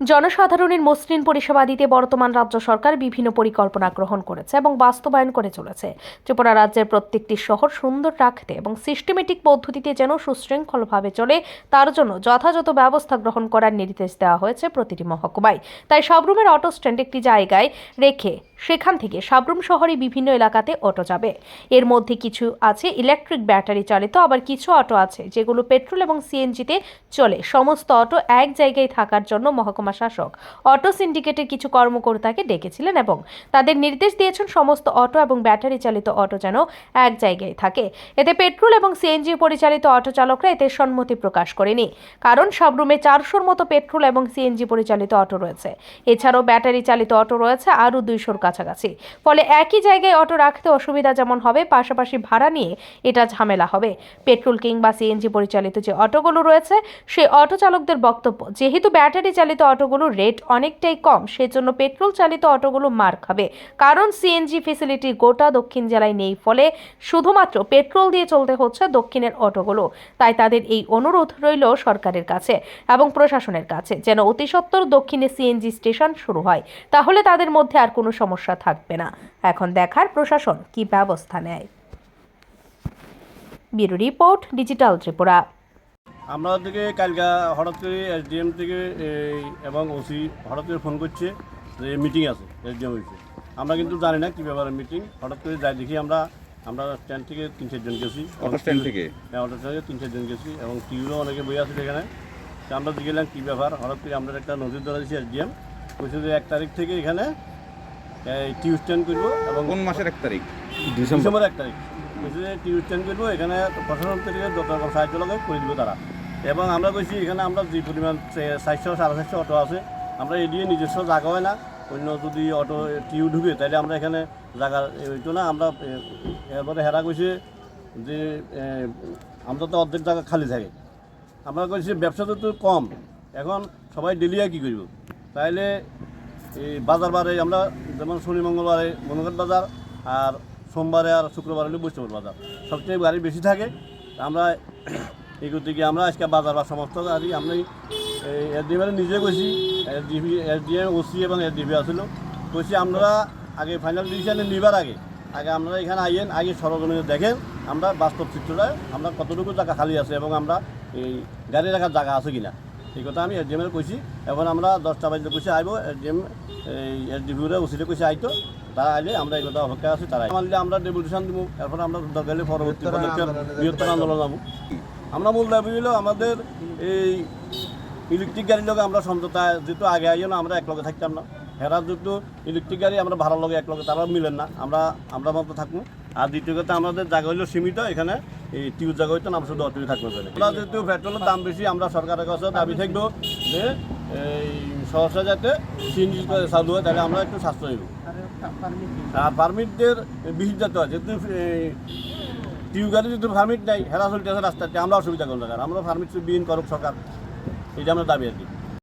জনসাধারণের মসৃণ পরিষেবা দিতে বর্তমান রাজ্য সরকার বিভিন্ন পরিকল্পনা গ্রহণ করেছে এবং বাস্তবায়ন করে চলেছে। ত্রিপুরা রাজ্যের প্রত্যেকটি শহর সুন্দর রাখতে এবং সিস্টেমেটিক পদ্ধতিতে যেন সুশৃঙ্খলভাবে চলে, তার জন্য যথাযথ ব্যবস্থা গ্রহণ করার নির্দেশ দেওয়া হয়েছে প্রতিটি মহকুমায়। তাই সবরুমের অটো স্ট্যান্ড একটি জায়গায় রেখে সেখান থেকে সাবরুম শহরে বিভিন্ন এলাকাতে অটো যাবে। এর মধ্যে কিছু আছে, ইলেকট্রিক ব্যাটারি চালিত, আবার কিছু অটো আছে, যেগুলো পেট্রোল এবং সিএনজিতে চলে। সমস্ত অটো এক জায়গায় থাকার জন্য মহকুমা শাসক, অটো সিন্ডিকেটের কিছু কর্মকর্তাকে ডেকেছিলেন এবং তাদের নির্দেশ দিয়েছেন সমস্ত অটো এবং ব্যাটারি চালিত অটো যেন এক জায়গায় থাকে। এতে পেট্রোল এবং সিএনজি পরিচালিত অটো চালকরা এতে সম্মতি প্রকাশ করেনি, কারণ সাবরুমে চারশোর মতো পেট্রোল এবং সিএনজি পরিচালিত অটো রয়েছে। এছাড়াও ব্যাটারি চালিত অটো রয়েছে, আরও দুইশোর কাছাকাছি। ফলে একই জায়গায় অটো রাখতে অসুবিধা যেমন হবে, পাশাপাশি ভাড়া নিয়ে এটা ঝামেলা হবে। পেট্রোল কিংবা সিএনজি পরিচালিত যে অটোগুলো রয়েছে, সেই অটো চালকদের বক্তব্য, যেহেতু ব্যাটারি চালিত অটোগুলোর রেট অনেকটাই কম, সেজন্য পেট্রোল চালিত অটোগুলো মার খাবে। কারণ সিএনজি ফেসিলিটি গোটা দক্ষিণ জেলায় নেই, ফলে শুধুমাত্র পেট্রোল দিয়ে চলতে হচ্ছে দক্ষিণের অটোগুলো। তাই তাদের এই অনুরোধ রইল সরকারের কাছে এবং প্রশাসনের কাছে, যেন অতি দক্ষিণে সিএনজি স্টেশন শুরু হয়। তাহলে তাদের মধ্যে আর কোনো সমস্যা থাকবে না। এখন দেখার প্রশাসন কি ব্যবস্থা নেয়। Bureau report digital Tripura. আমরা থেকে কালকা হঠাৎ করে এসডিএম থেকে এবং ওসি হঠাৎ করে ফোন করছে যে মিটিং আছে এসডিএম অফিসে আমরা কিন্তু জানি না কী ব্যাপারে মিটিং। হঠাৎ করে যাই দেখি আমরা আমরা স্ট্যান্ড থেকে তিন চারজন গেছি। অটো স্ট্যান্ড থেকে? হ্যাঁ অটো স্ট্যান্ড থেকে তিন চারজন গেছি এবং টিউরও অনেকে বই আছে সেখানে তো আমরা জিজ্ঞেলাম কী ব্যাপার হঠাৎ করে আমরা একটা নজর ধরা দিয়েছি এসডিএম। বলছে যে এক তারিখ থেকে এখানে এই টিউ স্ট্যান্ড করব এবং কোন মাসের এক তারিখ? ডিসেম্বর। এক তারিখ। বলছে যে টিউ করব এখানে প্রশাসন থেকে যত রকম সাহায্য লাগে করে দিব তারা। এবং আমরা বলছি এখানে আমরা যে পরিমাণ চারশো সাড়ে চারশো অটো আছে আমরা এদিকে নিজস্ব জায়গা হয় না। অন্য যদি অটো টিউ ঢুকে তাহলে আমরা এখানে জায়গা ওইটো না। আমরা এরপরে হেরা কইছে যে আমরা তো অর্ধেক জায়গা খালি থাকে। আমরা কইছি ব্যবসা তো কম। এখন সবাই ডেলিয়া কী করব তাইলে এই বাজার বারে আমরা যেমন শনি, মঙ্গলবারে মনোঘাট বাজার আর সোমবারে আর শুক্রবারে হলো বৈষ্ণব বাজার। সবচেয়ে গাড়ি বেশি থাকে। আমরা করতে গিয়ে আমরা আজকে বাজার বা সমস্ত গাড়ি আমি এসডিএম নিজে কইছি এসডিপি এসডিএম, ওসি এবং এসডিপি আসলো কইছি আমরা আগে ফাইনাল ডিসিশনে নিবার আগে আগে আপনারা এখানে আইয়েন, আগে সরজমিনে দেখেন আমরা বাস্তব চিত্রটা আমরা কতটুকু জায়গা খালি আছে এবং আমরা এই গাড়ি রাখার জায়গা আছে কিনা। এই কথা আমি এসডিএম এর কইছি। এখন আমরা দশটা বাজে কইছি আইব এসডিএম এই এসডিপিউরে ওসিলে কইছি আইতো। তারা আইলে আমরা এই কথা অপেক্ষা আছি তারা মানলে আমরা ডেপুটেশন দিব এরপর আমরা দরকার হলে পরবর্তী পদক্ষেপ বৃহত্তর আন্দোলন যাব আমরা মূল দাবি হলো আমাদের এই ইলেকট্রিক গাড়ির লগে আমরা সমঝোতা যেহেতু আগে আইও না আমরা একলগে থাকতাম না। হেরা যেহেতু ইলেকট্রিক গাড়ি আমরা ভাড়ার লগে এক লগে তারা মিলেন না। আমরা আমরা মতো থাকব আর দ্বিতীয় কথা আমাদের জায়গা হইল সীমিত এখানে এই টিউব জায়গা হইতো আমরা শুধু অটোই থাকব আমরা যেহেতু পেট্রোলের দাম বেশি আমরা সরকারের কাছে দাবি থাকব যে এই সহসা যাতে সিএনজি চালু হয় তাহলে আমরা একটু সাশ্রয় হইব আর পারমিটদের বিহিত যাতে হয় যেহেতু এই, গাড়ি যদি পারমিট নাই হেরা চলতেছে রাস্তাতে আমরা অসুবিধা করব আমরা পারমিট বিহীন করুক সরকার এটা আমরা দাবি আর কি।